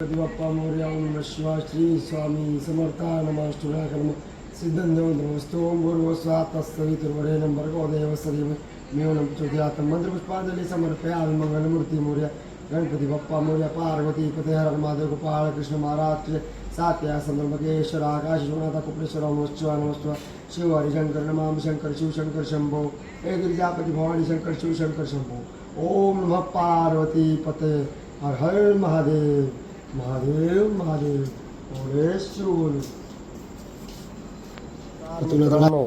गणपती बाप्पा मोर्या ओम नमः श्री स्वामी समर्था नमः कर्म सिद्धंदेवस्तु ओम भूर्वस्वा तत्सवितुर्वरेण्यं भर्गो देवस्तदेव मेवनं चोदयातं मंत्रपुष्पांजली समर्पयामि मंगलमूर्ती मोर्या गणपती बाप्पा मोर्या पार्वती पते हर महादेव गोपाळ कृष्ण महाराज की सात्या संदर्भकेश्वर आकाश विश्वनाथ कुपलेश्वर नमस्वा नमस्वा शिव हरिशंकर नमामि शंकर शिवशंकर शंभो हे गिरिजापती भवानी शंकर शिवशंकर शंभो ओम नमः पार्वती पते हर हर महादेव महादेव मित्रांनो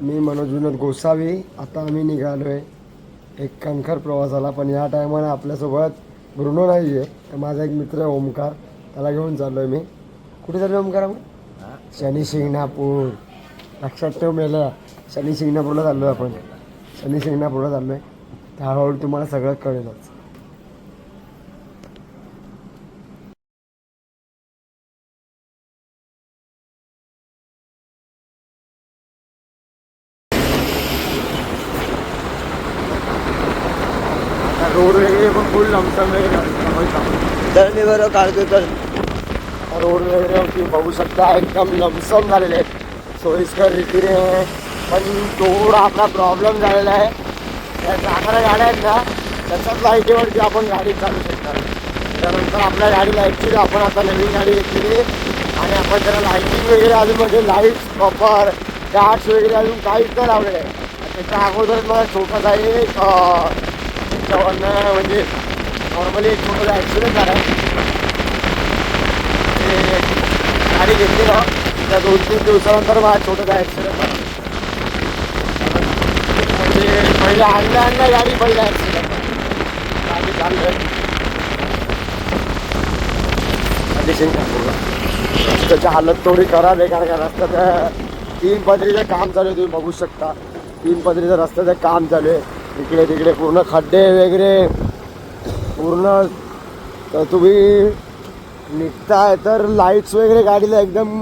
मी मनोज विनोद गोसावी आता आम्ही निघालोय एक कणखर प्रवासाला पण या टायमाला आपल्यासोबत ब्रुनो नाही आहे तर माझा एक मित्र आहे ओमकार. त्याला घेऊन चाललोय मी. कुठे चाललोय ओमकार आपण? शनी शिंगणापूर. लक्षात ठेव मेल्या शनी शिंगणापूरला चाललोय आपण. शनी शिंगणापूरला चाललोय. तर हळूहळू तुम्हाला सगळं कळेलच रोड वगैरे पण फुल लमसम वगैरे तर मी बरोबर काढतो तर रोड वगैरे तुम्ही बघू शकता एकदम लमसम झालेले आहेत. सोयीस्कर रीतीने पण थोडा आपला प्रॉब्लेम झालेला आहे. त्या जाणाऱ्या गाड्या आहेत ना त्याच्याच लाईटीवरती आपण गाडी चालू शकतात त्यानंतर आपल्या गाडीला ॲक्च्युली आपण आता नवीन गाडी घेतलेली आणि आपण त्याला लाईटिंग वगैरे अजून म्हणजे लाईट्स प्रॉपर डार्ट्स वगैरे अजून काहीच नाही लावलेलं आहे. त्याच्या अगोदर मला छोटासा म्हणजे एक म्हणजे नॉर्मली एक छोटासा ॲक्सिडेंट झाला ते घेतली ना त्या दोन तीन दिवसानंतर माझा छोटासा ॲक्सिडेंट म्हणजे पहिला आणलं आणलं गाडी पहिला ॲक्सिडेंट गाडी चाललं रस्त्याची हालत थोडी खराब आहे कारण का रस्त्याचं तीन पदरीचं काम चालू आहे तुम्ही बघू शकता. तीन पदरीचं रस्त्याचं काम चालू आहे. इकडे तिकडे पूर्ण खड्डे वगैरे. पूर्ण तुम्ही निघताय तर लाईट्स वगैरे गाडीला एकदम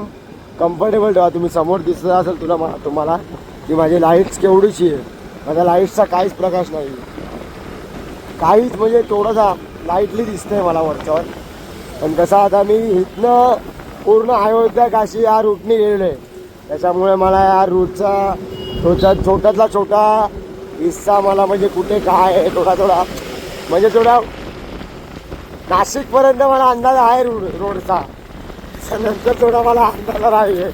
कम्फर्टेबल ठेवा. तुम्ही समोर दिसत असेल तुला तुम्हाला की माझी लाईट्स केवढीची आहे माझ्या लाईट्सचा काहीच प्रकाश नाही. काहीच म्हणजे थोडासा लाईटली दिसतंय मला वरच्यावर. पण कसं आता मी इथनं पूर्ण अयोध्या काशी या रूटने गेलेलो आहे. त्याच्यामुळे मला या रूटचा छोटा छोट्यातला छोटा हिस्सा मला म्हणजे कुठे काय आहे थोडा थोडा म्हणजे थोडा नाशिकपर्यंत मला अंदाज आहे रोड रोडचा. नंतर थोडा मला अंदाज राहिले.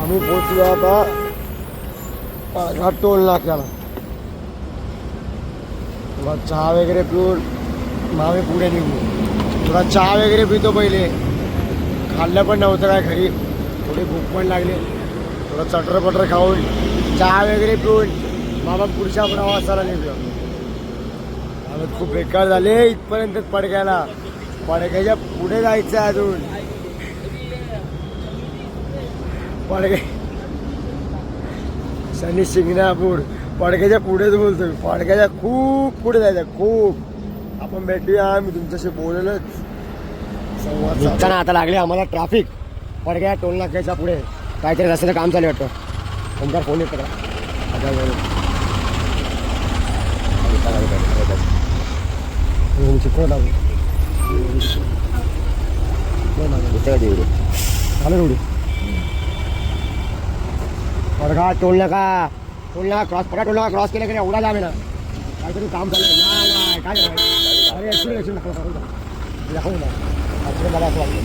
आम्ही पोचलो आता हा टोल नाक्याला. थोडा चहा वगैरे पिऊन मग आम्ही पुढे निघू. थोडा चहा वगैरे पितो पहिले. खाल्लं पण नव्हतं काय घरी. थोडी भूक पण लागली. थोडं चटर पटर खाऊन चहा वगैरे पिऊन मामा पुढच्या प्रवासाला निघलो. आम्ही खूप बेकार झाले इथपर्यंत पडक्याला पडक्याच्या पुढे जायचं अजून. पडके शनी शिंगणापूर. पडक्याच्या पुढेच बोलतोय पडक्याच्या खूप पुढे जायचं खूप. आपण भेटूया मी तुमच्याशी बोलेलच. संवाद आता लागले आम्हाला ट्रॅफिक पडक्या टोल नाक्याच्या पुढे. काहीतरी रस्त्याचं काम चालू वाटतं. तुमचा फोन येतो का लागू. झालं एवढी पडगा टोल नका. टोल नका क्रॉस पडा टोल नका क्रॉस केलं की एवढा जामे ना काहीतरी काम चालू आहे. नाही, नाही, काय. अरे ॲक्सिडेंट ॲक्सिडेंट दाखव ना ॲक्सिडेंट मला असं वाटतं.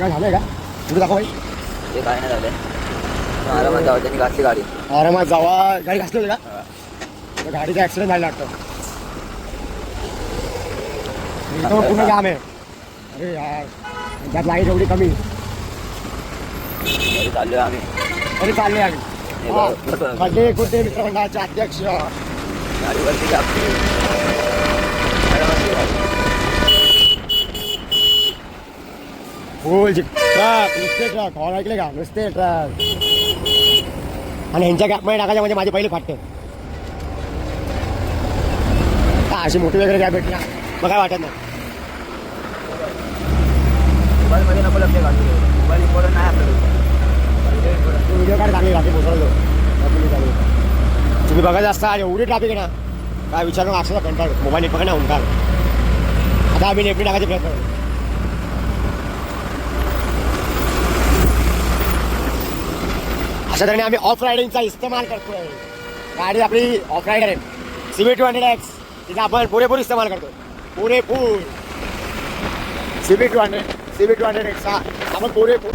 काय झालंय का? तुझं दाखव भाई. ते काय नाही झालं आरामात जाऊ त्यांनी घातली गाडी. आरामात जावा. गाडी घासली होती का? गाडीचा ॲक्सिडेंट झाला वाटतं पूर्ण जाम आहे. अरे यार त्यात लाइट एवढी कमी. घरी चाललोय आम्ही. तरी चालले आम्ही. खड्डे कुठे मित्रमंडळाचे अध्यक्ष. गाडीवरती घातली आरामात घातली. फुल ट्रक नुसते ट्रक हॉर्न ऐकले का नुसते ट्रक आणि ह्यांच्या गॅपमध्ये टाकायच्या म्हणजे माझे पहिले फाटते का अशी मोठी वगैरे गॅप भेटली ना मग काय वाटत नाही मोबाईलमध्ये नको लक्ष घालू मोबाईल इम्पॉर्टंट नाही आपल्याला व्हिडिओ काढ चांगली रात्री पोचवलो तुम्ही बघायचं असता आणि एवढी ट्रॅफिक आहे ना काय विचारून असं कंटाळ मोबाईल नेट बघा ना आता आम्ही नेपणी टाकायचे प्रयत्न अशा तऱ्हेने आम्ही ऑफ रायडिंगचा इस्तेमाल करतोय. गाडी आपली ऑफ रायडर आहे. सीबी टू हंड्रेड एक्स तिचा आपण पुरेपूर इस्तेमाल करतो पुरेपूर. CB two hundred CB two hundred X हा आपण पुरेपूर.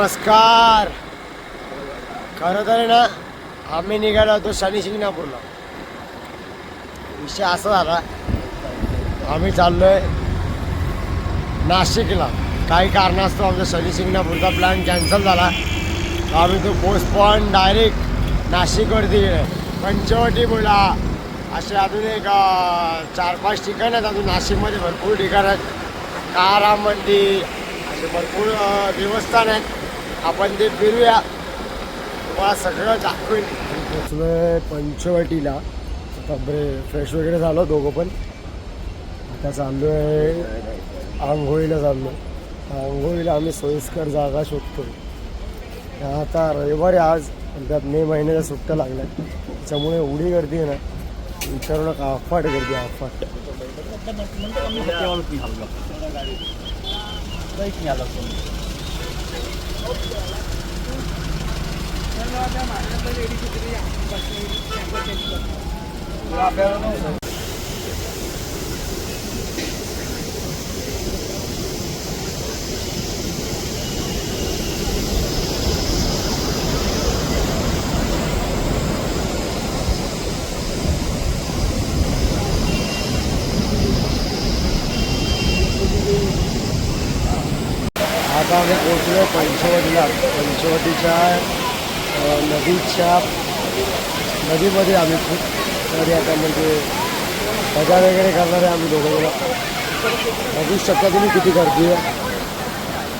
नमस्कार. खरं तर ना आम्ही निघालो होतो शनी शिंगणापूरला. विषय असा झाला आम्ही चाललो आहे नाशिकला. काही कारणास्तव आमचा शनी शिंगणापूरचा प्लॅन कॅन्सल झाला. आम्ही तो पोस्टपॉन डायरेक्ट नाशिकवरती गेलो पंचवटी बोला असे अजून एक चार पाच ठिकाण आहेत. अजून नाशिकमध्ये भरपूर ठिकाण आहेत. कारा मंदिर असे भरपूर देवस्थान आहेत. आपण ते फिरूया. तुम्हाला सगळं दाखवेन. पोचलोय पंचवटीला. आता ब्रे फ्रेश वगैरे झालो दोघं पण. आता चाललो आहे आंघोळीला चाललो आंघोळीला आम्ही सोयीस्कर जागा शोधतो आता रविवारी आज त्यात मे महिन्याच्या सुट्ट्या लागल्या त्याच्यामुळे एवढी गर्दी आहे ना विचारू नका अफाट गर्दी अफाट आपल्याला नव्हतं आता आम्ही पोहोचलो. पंचवटीला पंचवटीच्या नदीच्या नदीमध्ये आम्ही खूप तरी आता म्हणजे मजा वगैरे करणारे आम्ही दोघं जण. बघू शकता तुम्ही किती गर्दी आहे.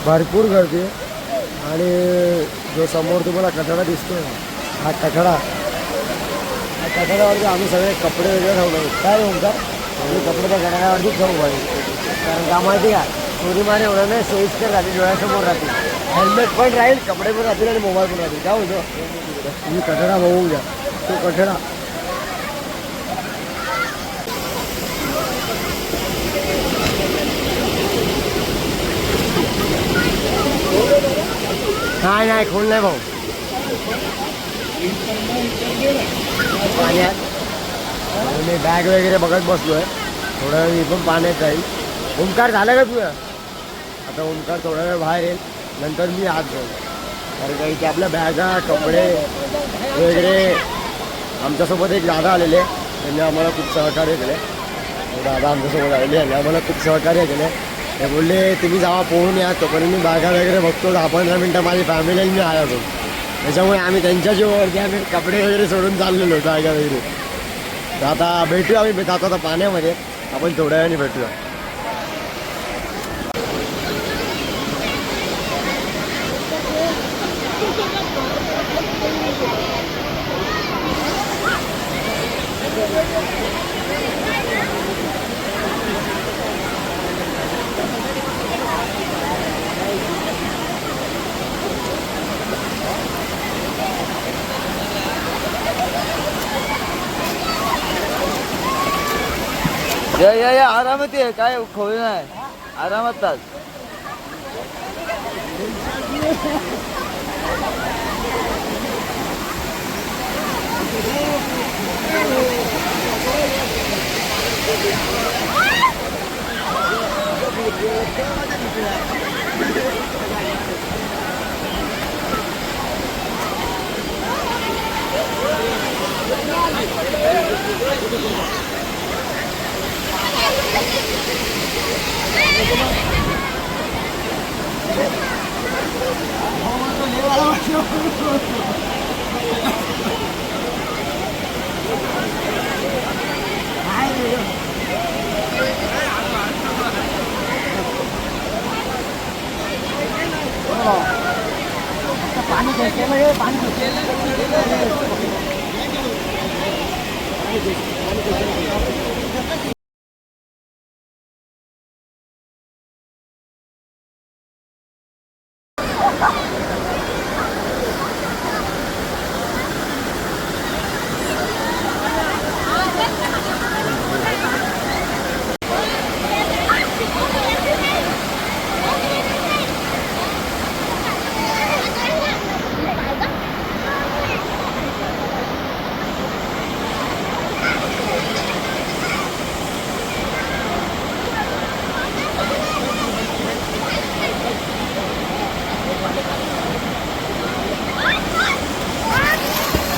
भरपूर गर्दी आहे. आणि जो समोर तुम्हाला कठडा दिसतो हा कठडा. त्या कठड्यावरती आम्ही सगळे कपडे वगैरे ठेवले काय ओंकार आम्ही कपडे त्या कठड्यावरतीच ठेवू पाहिजे कारण का माहिती का? मारे एवढं नाही सोयीस्कर राहते डोळ्यासमोर राहते. हेल्मेट पण राहील कपडे पण राहतील आणि मोबाईल पण राहतील. काय होतं तुम्ही कठडा बघू द्या तो कठडा नाही नाही खोल नाही भाऊ. पाण्यात. मी बॅग वगैरे बघत बसलो आहे थोडं मी पण पाण्यात जाईल. ओंकार झालं का तुझं? आता ओंकार थोडा वेळ बाहेर येईल. नंतर मी आत जाऊ कारण का इथे आपल्या बॅगा कपडे वगैरे आमच्यासोबत एक दादा आलेले. त्यांनी आम्हाला खूप सहकार्य केले. दादा आमच्यासोबत आलेले. आणि आम्हाला खूप सहकार्य केले. ते बोलले तुम्ही जावा पोहून या. तोपर्यंत मी बॅगा वगैरे बघतो. दहा पंधरा मिनटं माझी फॅमिली आणि मी आला होतो त्याच्यामुळे आम्ही त्यांच्या जीवावरती आम्ही कपडे वगैरे सोडून चाललेलो बॅगा वगैरे. तर आता भेटूया आम्ही. जातो आता पाण्यामध्ये. आपण थोड्या वेळाने भेटूया. या या खोवी नाही. आरामात तास 我们这里，我们这里，哎呦！哦，这房子在，我这房子在，哎，对对对，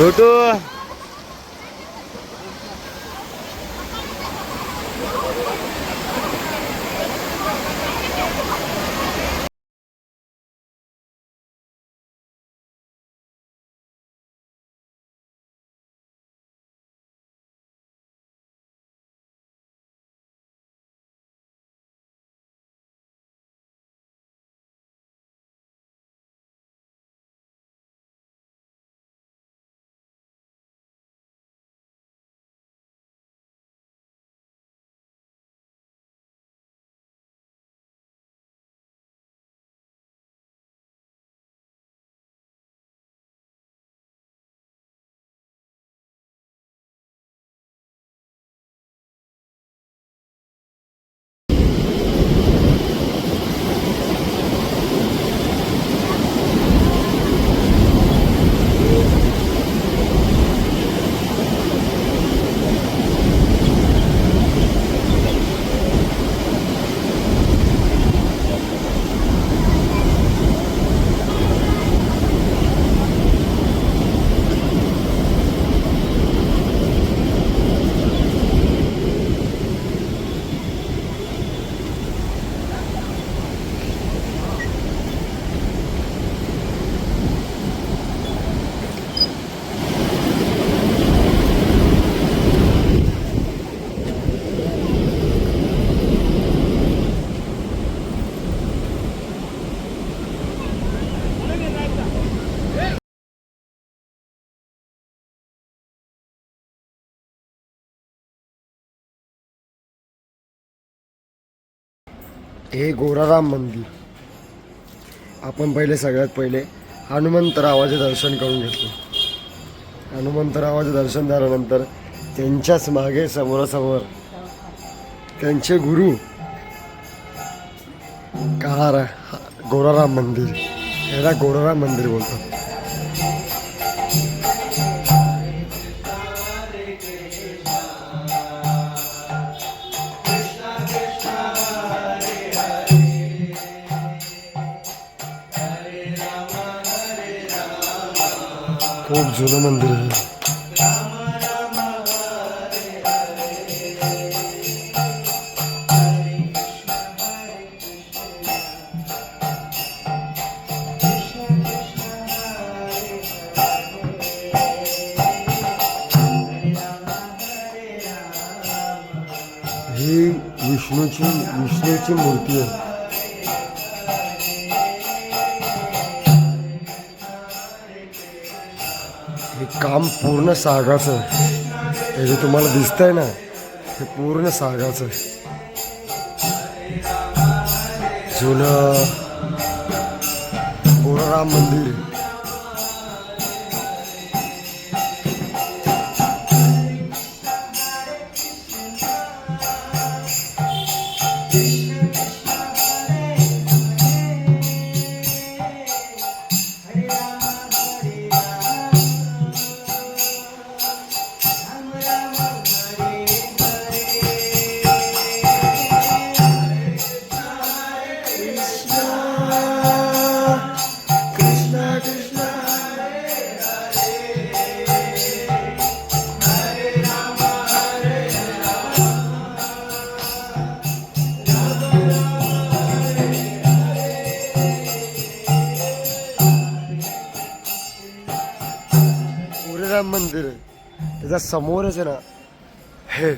छोटू हे गोराराम मंदिर. आपण पहिले सगळ्यात पहिले हनुमंतरावाचे दर्शन करून घेतलं. हनुमंतरावाचे दर्शन झाल्यानंतर त्यांच्याच मागे समोरासमोर त्यांचे गुरु काळारा गोराराम मंदिर. याला गोराराम मंदिर बोलतात. खूप जुनं मंदिर आहे. ही विष्णूची विष्णूची मूर्ती आहे. काम पूर्ण सागाचं हे जे तुम्हाला दिसतंय ना हे पूर्ण सागाचं. जुनं गोराराम मंदिर. समोरच आहे ना. हे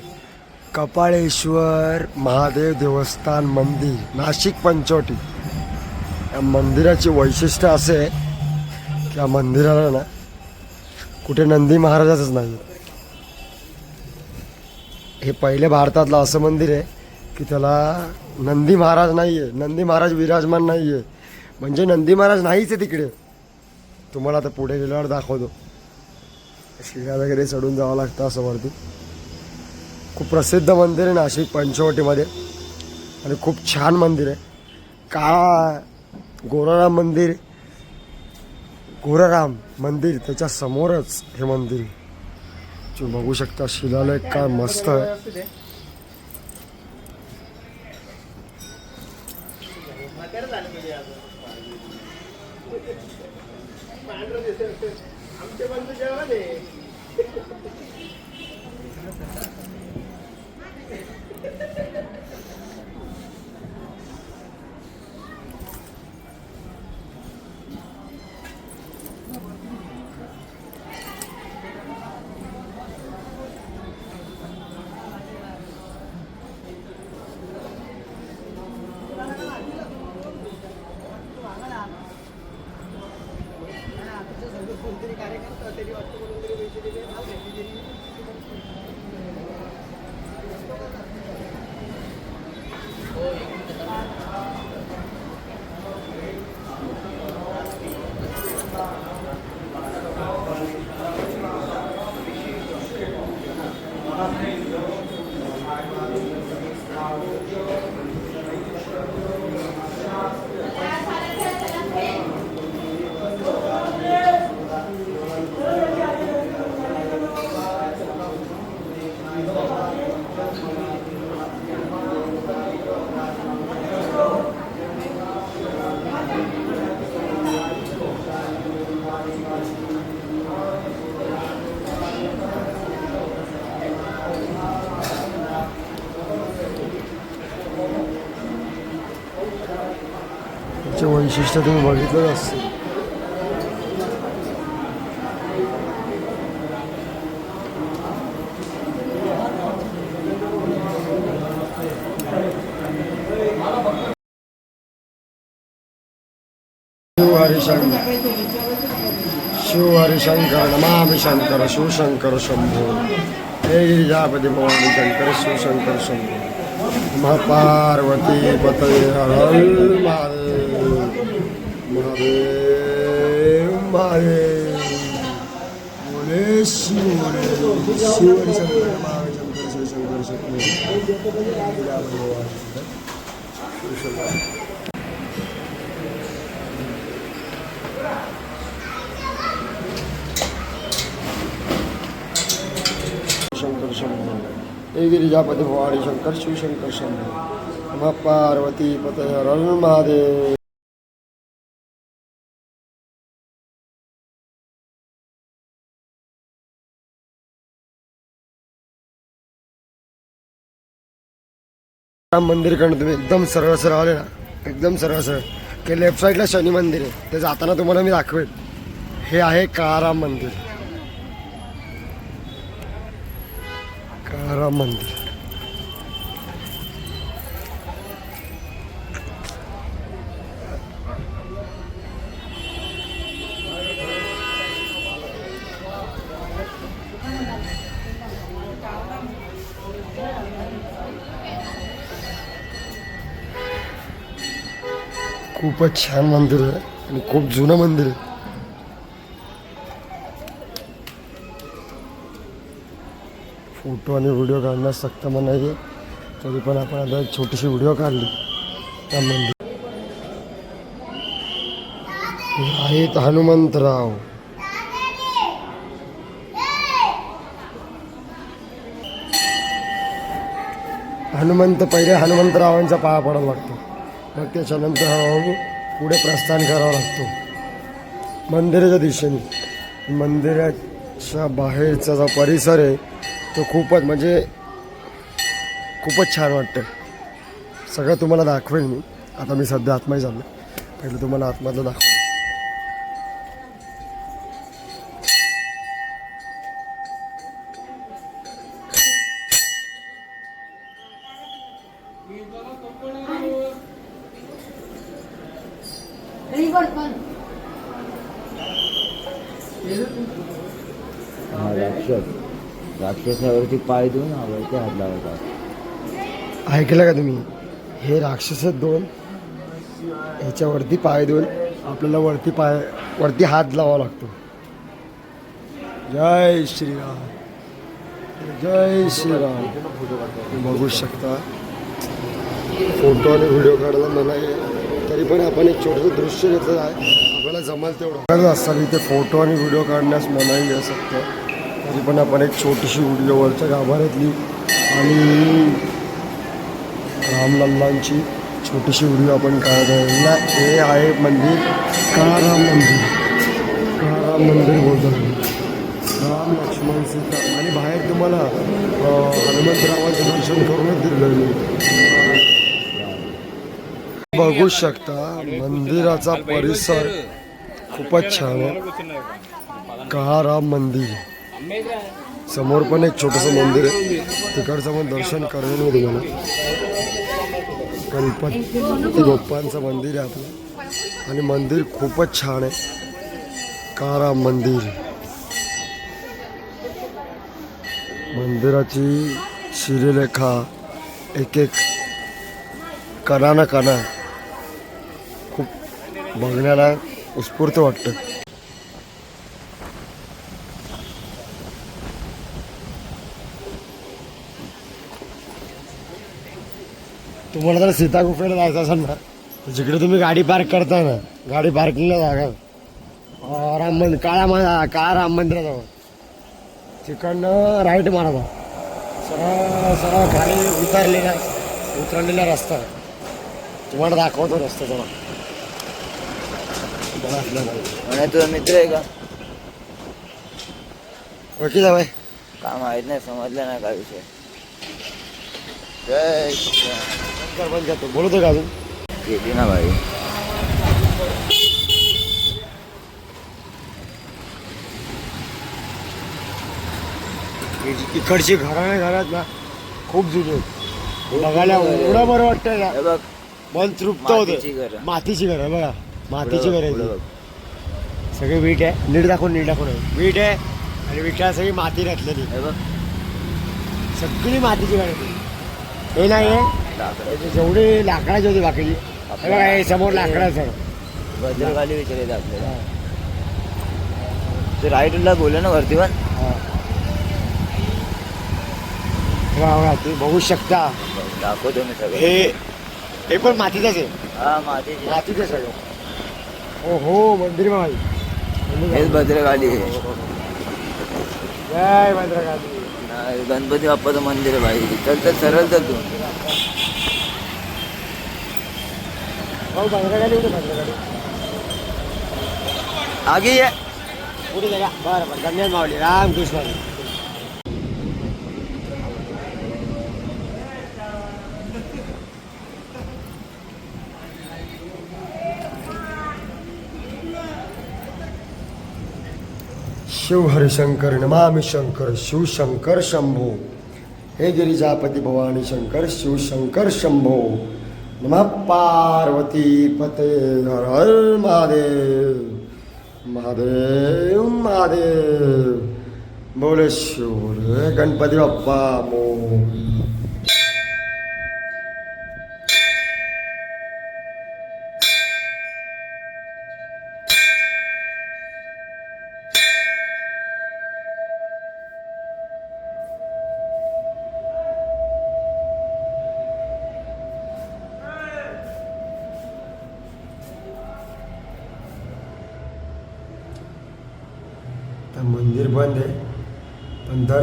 कपाळेश्वर महादेव देवस्थान मंदिर नाशिक पंचवटी. या मंदिराचे वैशिष्ट्य असे आहे की या मंदिराला ना कुठे नंदी महाराजाचंच नाही हे पहिले भारतातलं असं मंदिर आहे की त्याला नंदी महाराज नाही आहे नंदी महाराज विराजमान नाही आहे म्हणजे नंदी महाराज नाहीच आहे तिकडे. तुम्हाला आता पुढे गेल्यावर दाखवतो. शिव्या वगैरे चढून जावं लागतं असं वरती. खूप प्रसिद्ध मंदिर आहे नाशिक पंचवटीमध्ये. आणि खूप छान मंदिर आहे. का गोराराम मंदिर गोराराम मंदिर त्याच्या समोरच हे मंदिर तुम्ही बघू शकता शिलालेख काय मस्त आहे. त्याचे वैशिष्ट्य तुम्ही बघितलंच असतं शिव हरिशंकर शिव हरिशंकर नमामि शंकर शिवशंकर शंभो हे गिरिजापति भवानी शंकर शिवशंकर शंभो नमः पार्वती पतये हर हर महादेव महादेव महादेव बोले शिव शिव शंकर गिरिजापति शंकर शिवशंकर शंकर शंभो गिरिजापती भवानी शंकर शिवशंकर शंभो नमः पार्वती हर हर महादेव। राम मंदिरकडनं तुम्ही एकदम सरळ सरळ आले ना एकदम सरळ सरळ. ते लेफ्ट साईडला शनी मंदिर आहे. ते जाताना तुम्हाला मी दाखवेल. हे आहे काळाराम मंदिर. काळाराम मंदिर. खूपच छान मंदिर आहे आणि खूप जुनं मंदिर आहे. फोटो आणि व्हिडिओ काढण्यास सक्त नाही आहे. तरी पण आपण आता एक छोटीशी व्हिडिओ काढली. त्या मंदिर आहेत हनुमंतराव. हनुमंत पहिले हनुमंतरावांचा पाया पडावा लागतो. मग त्याच्यानंतर हळूहळू पुढे प्रस्थान करावा लागतो. मंदिराच्या दिशेने. मंदिराच्या बाहेरचा जो परिसर आहे तो खूपच म्हणजे खूपच छान वाटतं सगळं तुम्हाला दाखवेल मी. आता मी सध्या आतमध्ये झालो पहिले तुम्हाला आतमधलं दाखवेल त्याच्यावरती पाय देऊन आवडते हात लावतात ऐकलं का तुम्ही? हे राक्षस दोन. ह्याच्यावरती पाय देऊन आपल्याला वरती पाय वरती हात लावावा लागतो. जय श्रीराम. जय श्रीराम. तुम्ही बघू शकता. फोटो आणि व्हिडिओ काढायला मला आहे. तरी पण आपण एक छोटंसं दृश्य घेतलं आहे. आपल्याला जमाल तेवढं. असतात इथे फोटो आणि व्हिडिओ काढण्यास मनाई आहे शकतं तरी पण आपण एक छोटीशी व्हिडिओवरच्या गाभाऱ्यातली आणि रामलल्लांची छोटीशी व्हिडिओ आपण काढत आहे. ना हे आहे मंदिर. काळाराम मंदिर? काळाराम मंदिर बोलतात राम लक्ष्मण सीता. आणि बाहेर तुम्हाला अं, हनुमंतरावांचं दर्शन करूनच दिलं बघू शकता मंदिराचा परिसर खूपच छान आहे. काळाराम मंदिर? समोर पण एक छोटंसं मंदिर आहे. तिकडचं पण दर्शन करून मी तुम्हाला. गणपती बाप्पांचं मंदिर आहे आपलं. आणि मंदिर खूपच छान आहे. काराम मंदिर. मंदिराची शिरेलेखा एक एक कणा ना कणा. खूप बघण्याला उत्स्फूर्त वाटतं. तुम्हाला जर सीता गुफेला जायचं असेल ना तर जिकडे तुम्ही गाडी पार्क करता ना गाडी पार्किंगला जागा. राम मंदिर काळा मा काळा राम मंदिराजवळ. तिकडनं राईट मारावा सरळ सरळ खाली उतरलेला उतरलेला रस्ता. तुम्हाला दाखवतो रस्ता जरा. तुझा मित्र आहे का? ओळखी जा बाय का माहीत नाही समजलं नाही काय विषय. करतो बोलतो का अजून गेली ना भाई इकडची घरं आहे घरात ना खूप जुनी बघायला एवढं बरं वाटतंय ना बघ मन तृप्त होतं. मातीची घर आहे बघा मातीची घर आहे. सगळे वीट आहे नीट दाखवून नीट दाखवून. वीट आहे आणि विटाला सगळी माती घातलेली सगळी मातीची घर आहे. हे नाही आहे. जेवढे लाकडाची होती बाकीची. हे बघा हे समोर लाकडाचं भद्रकाली विचारायचं आपल्याला तू राईटला बोल ना वरती पण? हा. तुम्ही बघू शकता. दाखवतो मी सगळं. हे हे पण मातीचंच आहे. हा मातीची. मातीचं सगळं हो हो मंदिर हे. मंदिर हेच. भद्रकाली आहे. जय भद्रकाली गणपती बाप्पाचं मंदिर आहे भाई. चल तर सरळ चल तू. आगे ये. बरं बरं. धन्यवाद माऊली. रामकृष्ण शिव हरिशंकर नमामि शंकर शिवशंकर शंभो। हे गिरिजापती भवानी शंकर शिवशंकर शंभो। नमः पार्वती पते हर हर महादेव। महादेव महादेव। बोले शिव बोले गणपती बाप्पा मोरया. तर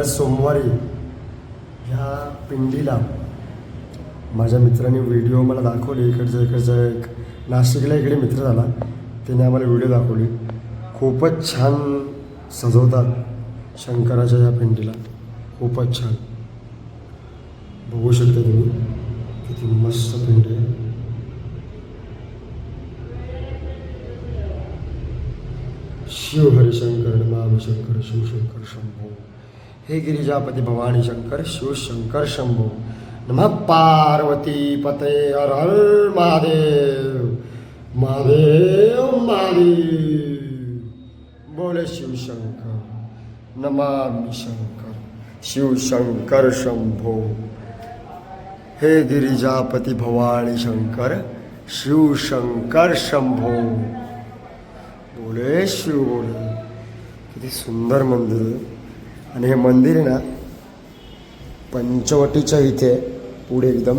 दर सोमवारी ह्या पिंडीला माझ्या मित्राने व्हिडिओ मला दाखवले. इकडचा इकडचा एक नाशिकला इकडे मित्र झाला. त्याने आम्हाला व्हिडिओ दाखवली. खूपच छान सजवतात शंकराच्या या पिंडीला. खूपच छान. बघू शकता तुम्ही किती मस्त पिंडी आहे. शिव हरिशंकर नमामि शिवशंकर शंभू. हे गिरिजापती भवानी शंकर शिवशंकर शंभो। नमः पार्वती पते हर हर महादेव। महादेव महादेव। बोले शिवशंकर नमामि शंकर शिवशंकर शंभो। हे गिरिजापती भवानी शंकर शिवशंकर शंभो। बोले शिव बोले। किती सुंदर मंदिर आहे आणि हे मंदिर आहे ना पंचवटीच्या इथे पुढे एकदम.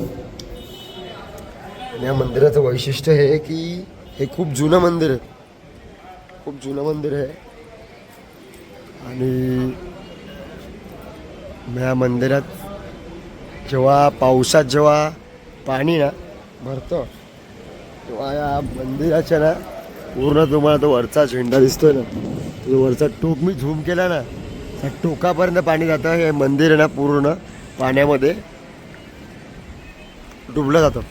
आणि या मंदिराचं वैशिष्ट्य हे की हे खूप जुनं मंदिर आहे. खूप जुनं मंदिर आहे. आणि या मंदिरात जेव्हा पावसात जेव्हा पाणी ना भरतं तेव्हा या मंदिराच्या ना पूर्ण तुम्हाला तो वरचा झेंडा दिसतोय ना. तो वरचा टूप मी झूम केला ना टोकापर्यंत पाणी जातं हे मंदिर आहे ना पूर्ण पाण्यामध्ये. डुबलं जातं.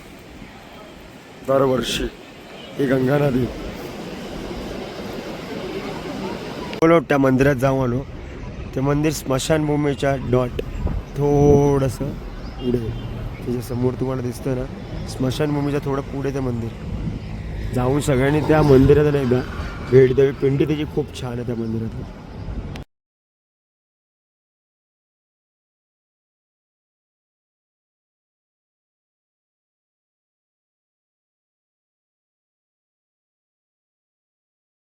दरवर्षी ही गंगा नदी. बोलो त्या मंदिरात जाऊन आलो. ते मंदिर स्मशानभूमीच्या डॉट थोडंसं पुढे त्याच्यासमोर तुम्हाला दिसतं ना स्मशानभूमीच्या थोडं पुढे ते मंदिर. जाऊन सगळ्यांनी त्या मंदिरात नाही एकदा भेट द्यावी. पिंडी त्याची खूप छान आहे त्या मंदिरात